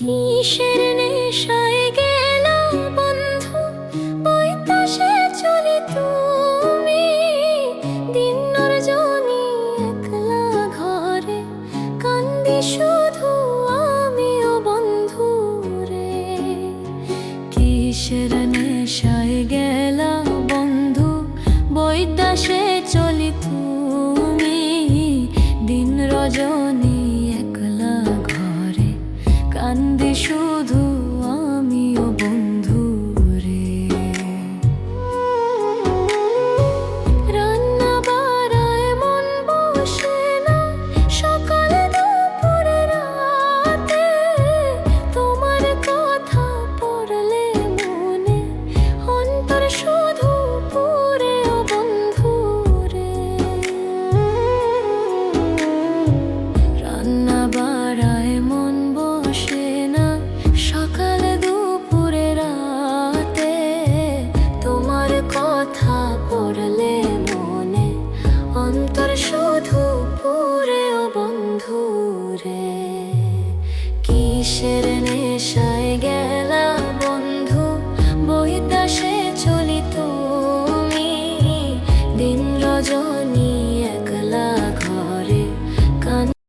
কিসের নেশায় গেল বন্ধু বৈতাসে চলে তুমি। দিন রজনী একলা ঘরে, কান্দি শুধু আমিও বন্ধু রে। কিসের নেশায় গেল বন্ধু বৈদাসে চলি তুমি। দিন রজনী কান্দি কিসের নেশায় গেলা বন্ধু বইদাসে চলি তুমি। দিন রজনী